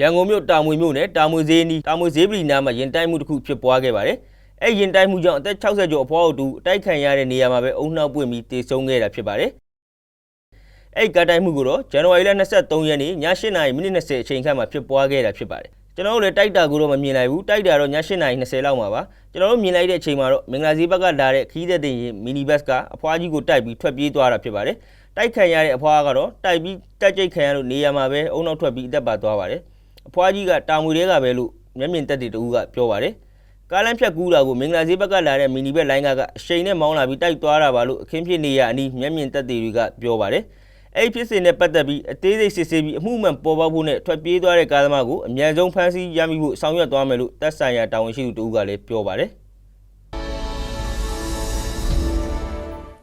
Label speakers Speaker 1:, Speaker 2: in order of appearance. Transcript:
Speaker 1: ရန်ကုန်မြို့တာမွေမြို့နယ်တာမွေဈေးနီးတာမွေဈေးပလီနာမှာရင်တိုက်မှုတစ်ခုဖြစ်ပွားခဲ့ပါတယ်။အဲ့ရင်တိုက်မှုကြောင့်အသက်60ကျော်အဖွားအုပ်တူအတိုက်ခံရတဲ့နေရာမှာပဲအုံနှောက်ပွင့်ပြီးတေဆုံးခဲ့တာဖြစ်ပါတယ်။အဲ့ကားတိုက်မှုကိုတော့ဇန်နဝါရီလ23ရက်နေ့ည8:20မိနစ်20အချိန်ခန့်မှာဖြစ်ပွားခဲ့တာဖြစ်ပါတယ်။ကျွန်တော်တို့လည်းတိုက်တာကိုတော့မမြင်နိုင်ဘူးတိုက်တာတော့ည8:20လောက်မှာပါကျွန်တော်တို့မြင်လိုက်တဲ့အချိန်မှာတော့မင်္ဂလာဈေးဘက်ကလာတဲ့ခီးသက်တင်ရင်မီနီဘတ်ကအဖွားကြီးကိုတိုက်ပြီးထွက်ပြေးသွားတာဖြစ်ပါတယ်။တိုက်ခံရတဲ့အဖွားကတော့တိုက်ပြီးတက်ကြိတ်ခံရလို့နေရာမှာပဲအုံနောက်ထွက်ပြီးအသက်ပါသွားပါတယ်။ အဖွားကြီးကတာမွေတွေကပဲလို့မျက်မြင်သက်တွေတူကပြောပါတယ်။ကားလမ်းဖြတ်ကူးတာကိုမင်္ဂလာဈေးဘက်ကလာတဲ့မီနီဘက်လိုင်းကအရှိန်နဲ့မောင်းလာပြီးတိုက်သွားတာပါလို့အခင်းဖြစ်နေရအနီးမျက်မြင်သက်တွေတွေကပြောပါတယ်။အဲ့ဒီဖြစ်စဉ်နဲ့ပတ်သက်ပြီးအသေးစိတ်စစ်ဆေးပြီးအမှုမှန်ပေါ်ပေါက်ဖို့နဲ့ထွက်ပြေးသွားတဲ့ကားသမားကိုအမြန်ဆုံးဖမ်းဆီးရမိဖို့ဆောင်ရွက်သွားမယ်လို့တပ်ဆိုင်ရာတာဝန်ရှိသူတူကလည်းပြောပါတယ်။